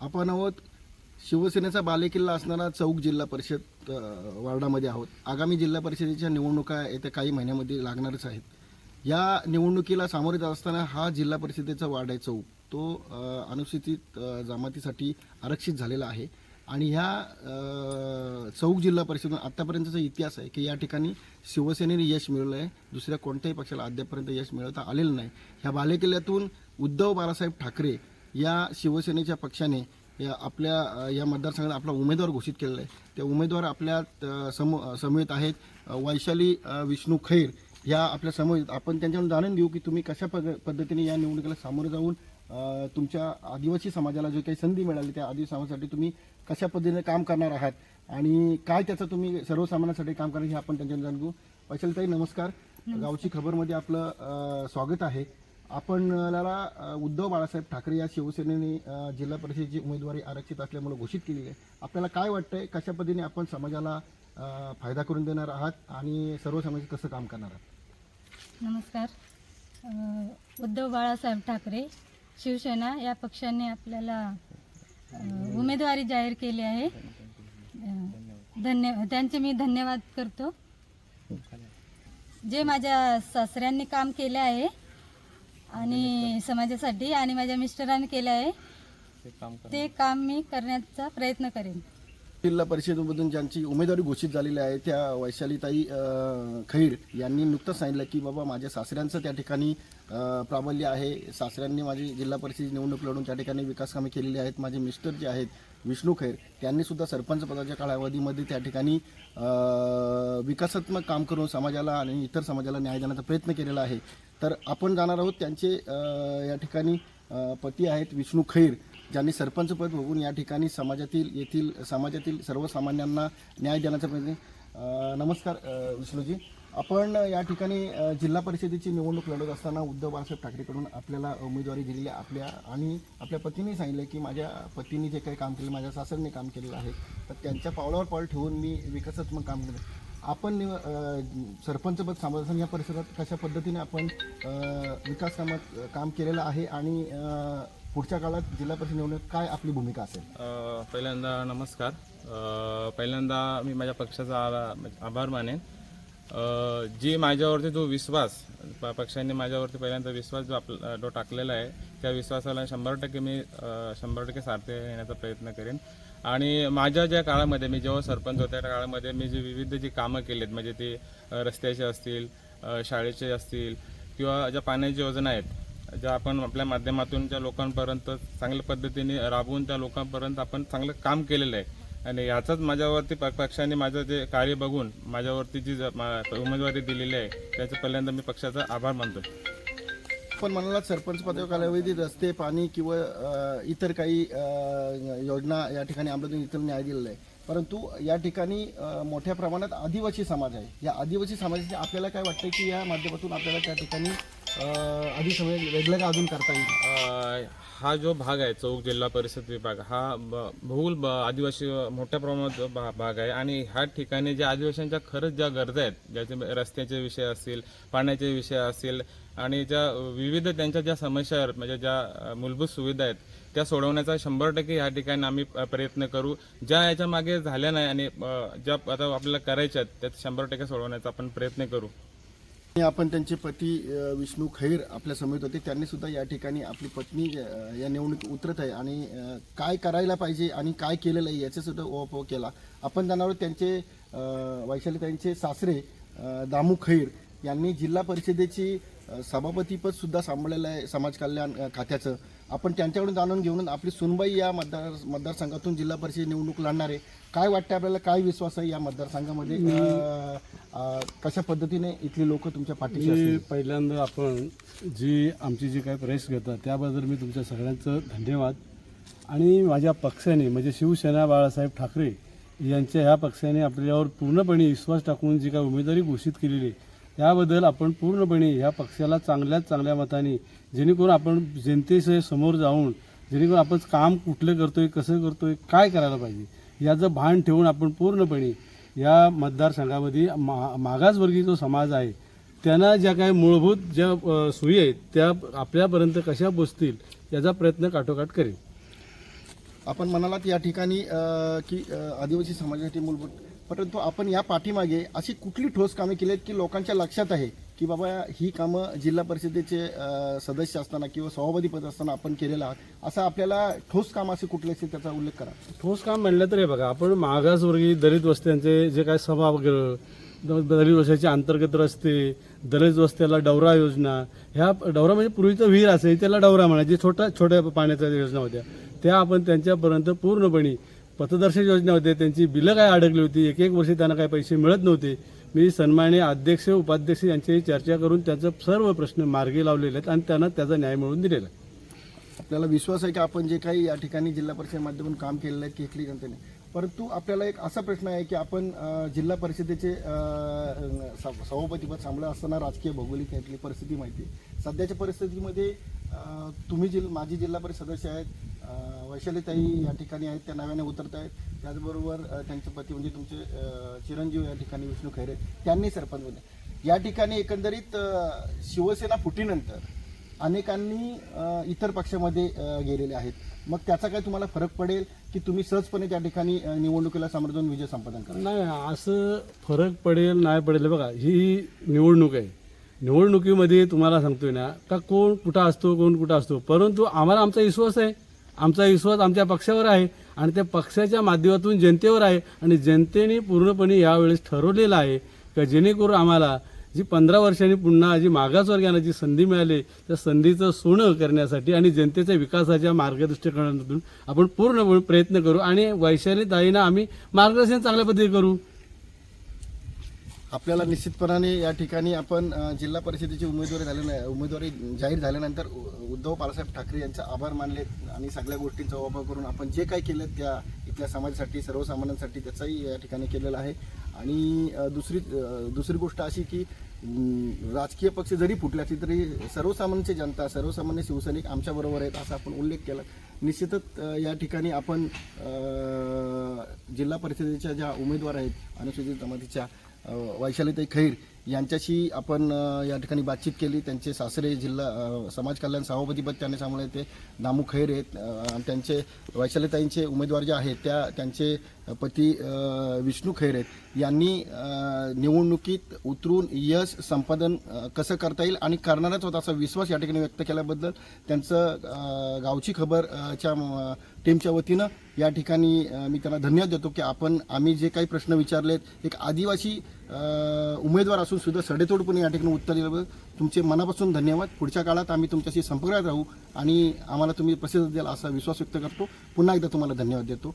आपण आहोत शिवसेनेचा बालेकिल्ला असणारा चौक जिल्हा परिषद वार्डामध्ये आहोत. आगामी जिल्हा परिषदेच्या निवडणुका येत्या काही महिन्यामध्ये लागणारच आहेत. या निवडणुकीला सामोरे जात असताना हा जिल्हा परिषदेचा वार्ड आहे चौक. तो अनुसूचित जमातीसाठी आरक्षित झालेला आहे. आणि ह्या चौक जिल्हा परिषद आत्तापर्यंतचा इतिहास आहे की या ठिकाणी शिवसेनेने यश मिळवलं आहे. दुसऱ्या कोणत्याही पक्षाला अद्यापर्यंत यश मिळवता आलेलं नाही. ह्या बालेकिल्ल्यातून उद्धव बाळासाहेब ठाकरे या शिवसेनेच्या पक्षाने या आपल्या या मतदारसंघात आपला उमेदवार घोषित केलेला आहे. त्या उमेदवार आपल्या सम समवेत आहेत. वैशाली विष्णू खैर ह्या आपल्या समवेत आपण त्यांच्याकडून जाणून घेऊ की तुम्ही कशा पग पद्धतीने या निवडणुकीला सामोरे जाऊन तुमच्या आदिवासी समाजाला जो काही संधी मिळाली त्या आदिवासी समाजासाठी तुम्ही कशा पद्धतीने काम करणार आहात आणि काय त्याचं तुम्ही सर्वसामान्यांसाठी काम करणार हे आपण त्यांच्याकडून जाणून घेऊ. वैशालीताई नमस्कार. गावची खबरमध्ये आपलं स्वागत आहे. आपणाला अ, उद्धव बाळासाहेब ठाकरे या शिवसेनेने जिल्हा परिषदेची उमेदवारी आरक्षित असल्यामुळे घोषित केलेली आहे. आपल्याला काय वाटतंय कशा पद्धतीने आपण समाजाला फायदा करून देणार आहात आणि सर्व समाज कसं काम करणार आहात? नमस्कार. उद्धव बाळासाहेब ठाकरे शिवसेना या पक्षाने आपल्याला उमेदवारी जाहीर केली आहे. धन्य त्यांचे मी धन्यवाद करतो. जे माझ्या सासऱ्यांनी काम केले आहे आणि समाजासाठी आणि माझ्या मिस्टरांनी केलं आहे. ते काम मी करण्याचा प्रयत्न करेन. जिल्हा परिषदेमधून ज्यांची उमेदवारी घोषित झालेली आहे त्या वैशालीताई अ, खैर यांनी नुकतंच सांगितलं की बाबा माझ्या सासऱ्यांचं त्या ठिकाणी अ, प्राबल्य आहे. सासऱ्यांनी माझी जिल्हा परिषदेची निवडणूक लढून त्या ठिकाणी विकास कामे केलेली आहेत. माझे मिस्टर जे आहेत विष्णू खैर त्यांनी सुद्धा सरपंच पदाच्या कालावधीमध्ये त्या ठिकाणी अ, विकासात्मक काम करून समाजाला आणि इतर समाजाला न्याय देण्याचा प्रयत्न केलेला आहे. तर आपण जाणार आहोत त्यांचे या ठिकाणी पती आहेत विष्णू खैर. ज्यांनी सरपंच पद बघून या ठिकाणी समाजातील येथील समाजातील सर्वसामान्यांना न्याय देण्याचा प्रयत्न नमस्कार विष्णूजी. आपण या ठिकाणी जिल्हा परिषदेची निवडणूक लढत असताना उद्धव बाळासाहेब ठाकरेकडून आपल्याला उमेदवारी दिलेली आपल्या आणि आपल्या पतीने सांगितलं की माझ्या पतीने जे काही काम केलं माझ्या सासरने काम केलेलं आहे तर त्यांच्या पावलावर पाऊल ठेवून मी विकासात्मक काम केलं. आपण निव पद सरपंचपद या परिसरात कशा पद्धतीने आपण विकास कामात काम केलेलं आहे आणि पुढच्या काळात जिल्हा परिषद निवडणूक काय आपली भूमिका असेल? पहिल्यांदा नमस्कार. पहिल्यांदा मी माझ्या पक्षाचा आभा- आभार मानेन. जी माझ्यावरती जो विश्वास प- पक्षाने माझ्यावरती पहिल्यांदा विश्वास जो आपला जो टाकलेला आहे त्या विश्वासाला शंभर टक्के मी शंभर टक्के सार्थ येण्याचा प्रयत्न करेन. आणि माझ्या ज्या काळामध्ये मी जेव्हा सरपंच होत्या त्या काळामध्ये मी जे विविध जी कामं केलीत म्हणजे ते रस्त्याचे असतील शाळेचे असतील किंवा ज्या पाण्याची योजना आहेत ज्या आपण आपल्या माध्यमातून ज्या लोकांपर्यंत चांगल्या पद्धतीने राबवून त्या लोकांपर्यंत आपण चांगलं काम केलेलं आहे आणि याचाच माझ्यावरती प- पक्षाने माझं जे कार्य बघून माझ्यावरती जी ज- उमेदवारी दिलेली आहे त्याचं पहिल्यांदा मी पक्षाचा आभार मानतो पण म्हणाला सरपंच पदव कालावधी रस्ते पाणी किंवा इतर काही योजना या ठिकाणी अंमलातून इतर न्याय दिलेला आहे. परंतु या ठिकाणी मोठ्या प्रमाणात आदिवासी समाज आहे. या आदिवासी समाजाचे आपल्याला काय वाटतं की या माध्यमातून आपल्याला त्या ठिकाणी अ, अधिक वेगळं का अजून करता येईल? हा जो भाग आहे चौक जिल्हा परिषद विभाग हा ब- बहुल ब- आदिवासी मोठ्या प्रमाणात भा- भाग आहे आणि ह्या ठिकाणी ज्या आदिवासींच्या खरंच ज्या गरजा आहेत ज्याचे रस्त्याचे विषय असतील पाण्याचे विषय असतील आणि ज्या विविध त्यांच्या ज्या समस्या आहेत म्हणजे ज्या मूलभूत सुविधा आहेत त्या सोडवण्याचा शंभर टक्के ह्या ठिकाणी आम्ही प्रयत्न करू. ज्या याच्या मागे झाल्या नाही आणि ज्या आता आपल्याला करायच्या आहेत त्या शंभर टक्के सोडवण्याचा आपण प्रयत्न करू. आपण त्यांचे पती विष्णू खैर आपल्या समेत होते. त्यांनी सुद्धा या ठिकाणी आपली पत्नी या निवडणुकीत उतरत आहे. आणि काय करायला पाहिजे आणि काय केलेलं आहे याचा सुद्धा ओवापोह केला. आपण जाणार त्यांचे वैशाली त्यांचे सासरे दामू खैर यांनी जिल्हा परिषदेची सभापतीपद सुद्धा सांभाळलेलं आहे समाज कल्याण खात्याचं. आपण त्यांच्याकडून जाणून घेऊन आपली सुनबाई या मतदार मतदारसंघातून जिल्हा परिषद निवडणूक लढणार आहे. काय वाटतं आपल्याला? काय विश्वास आहे या मतदारसंघामध्ये? अ, अ, कशा पद्धतीने इथली लोक तुमच्या पाठीशी मी असतील? पहिल्यांदा आपण जी आमची जी काही प्रेस घेतात त्याबद्दल मी तुमच्या सगळ्यांचं धन्यवाद. आणि माझ्या पक्षाने म्हणजे शिवसेना बाळासाहेब ठाकरे यांच्या ह्या पक्षाने आपल्यावर पूर्णपणे विश्वास टाकून जी काही उमेदवारी घोषित केलेली आहे त्याबद्दल आपण पूर्णपणे ह्या पक्षाला चांगल्याच चांगल्या मताने जेणेकरून आपण जनतेसह समोर जाऊन जेणेकरून आपण काम कुठलं करतोय कसं करतोय काय करायला पाहिजे याचं भान ठेवून आपण पूर्णपणे या मतदारसंघामध्ये मा मागासवर्गीय जो समाज आहे त्यांना ज्या काही मूलभूत ज्या सोयी आहेत त्या आपल्यापर्यंत कशा पोचतील याचा प्रयत्न काठोकाठ करेल आपण म्हणालात या ठिकाणी की आदिवासी समाजासाठी मूलभूत परंतु आपण या पाठीमागे अशी कुठली ठोस कामे केली आहेत की लोकांच्या लक्षात आहे की बाबा ही कामं जिल्हा परिषदेचे सदस्य असताना किंवा सभापती पद असताना आपण केलेलं आहात असं आपल्याला ठोस काम असे कुठले असेल त्याचा उल्लेख करा. ठोस काम म्हणलं तर हे बघा आपण मागासवर्गीय दलित वस्त्यांचे जे काय सभा वगैरे दलित वस्त्याचे अंतर्गत रस्ते दलित वस्त्याला डवरा योजना ह्या डवरा म्हणजे पूर्वीचं विहीर असेल त्याला डवरा म्हणायचे छोट्या छोट्या पाण्याच्या योजना होत्या त्या आपण त्यांच्यापर्यंत पूर्णपणे पथदर्शक योजना होत्या त्यांची बिलं काय अडकली होती एक एक वर्षी त्यांना काही पैसे मिळत नव्हते. मी सन्माननीय अध्यक्ष उपाध्यक्ष यांच्याशी चर्चा करून त्यांचं सर्व प्रश्न मार्गी लावलेले आहेत आणि त्यांना त्याचा न्याय मिळवून दिलेला आहे. आपल्याला विश्वास आहे की आपण जे काही या ठिकाणी जिल्हा परिषद माध्यमातून काम केलेलं आहे केकली जनतेने. परंतु आपल्याला एक असा प्रश्न आहे की आपण जिल्हा परिषदेचे स- सभापतीपद सांभाळत असताना राजकीय भौगोलिक यातली परिस्थिती माहिती आहे. सध्याच्या परिस्थितीमध्ये तुम्ही जिल माजी जिल्हा परिषद सदस्य आहेत वैशालीताई या ठिकाणी आहेत त्या नव्याने उतरत आहेत. त्याचबरोबर त्यांचे पती म्हणजे तुमचे चिरंजीव या ठिकाणी विष्णू खैरे त्यांनी सरपंच बनले. या ठिकाणी एकंदरीत शिवसेना फुटीनंतर अनेकांनी इतर पक्षामध्ये गेलेले आहेत. मग त्याचा काय तुम्हाला फरक पडेल की तुम्ही सहजपणे त्या ठिकाणी निवडणुकीला समोर जाऊन विजय संपादन करा नाही असं फरक पडेल नाही पडेल बघा ही निवडणूक आहे. निवडणुकीमध्ये तुम्हाला सांगतोय ना का कोण कुठं असतो कोण कुठं असतो? परंतु आम्हाला आमचा विश्वास आहे. आमचा विश्वास आमच्या पक्षावर आहे आणि त्या पक्षाच्या माध्यमातून जनतेवर आहे आणि जनतेने पूर्णपणे यावेळेस ठरवलेलं आहे का जेणेकरून आम्हाला जी पंधरा वर्षांनी पुन्हा जी मागासवर्गीयांना जी संधी मिळाली त्या संधीचं सोनं करण्यासाठी आणि जनतेच्या विकासाच्या मार्गदर्शनातून आपण पूर्ण प्रयत्न करू आणि वैशाली ताईंना आम्ही मार्गदर्शन चांगल्या पद्धतीने करू. आपल्याला निश्चितपणाने या ठिकाणी आपण जिल्हा परिषदेची उमेदवारी झाल्या उमेदवारी जाहीर झाल्यानंतर उद्धव बाळासाहेब ठाकरे यांचा आभार मानले आणि सगळ्या गोष्टींचा वापर करून आपण जे काही केलं त्या इथल्या समाजासाठी सर्वसामान्यांसाठी त्याचाही या ठिकाणी केलेला आहे. आणि दुसरी दुसरी गोष्ट अशी की राजकीय पक्ष जरी फुटले असले तरी सर्वसामान्यांची जनता सर्वसामान्य शिवसैनिक आमच्याबरोबर आहेत असा आपण उल्लेख केला. निश्चितच या ठिकाणी आपण जिल्हा परिषदेच्या ज्या उमेदवार आहेत अनुसूचित जमातीच्या वैशालीताई खैर यांच्याशी आपण या ठिकाणी बातचीत केली. त्यांचे सासरे जिल्हा समाज कल्याण सभापतीपद त्यांनी सांभाळले. ते दामू खैर आहेत. आणि त्यांचे वैशालीताईंचे उमेदवार जे आहेत त्या त्यांचे पती विष्णू खैर आहेत. यांनी निवडणुकीत उतरून यश संपादन कसं करता येईल आणि करणारच होता असा विश्वास या ठिकाणी व्यक्त केल्याबद्दल त्यांचं गावची खबरच्या टीमच्या वतीनं या ठिकाणी मी त्यांना धन्यवाद देतो की आपण आम्ही जे काही प्रश्न विचारलेत एक आदिवासी उमेदवार असून सुद्धा सडेतोडपणे या ठिकाणी उत्तर दिलं. तुमचे मनापासून धन्यवाद. पुढच्या काळात आम्ही तुमच्याशी संपर्कात राहू आणि आम्हाला तुम्ही प्रसिद्ध द्याल असा विश्वास व्यक्त करतो. पुन्हा एकदा तुम्हाला धन्यवाद देतो.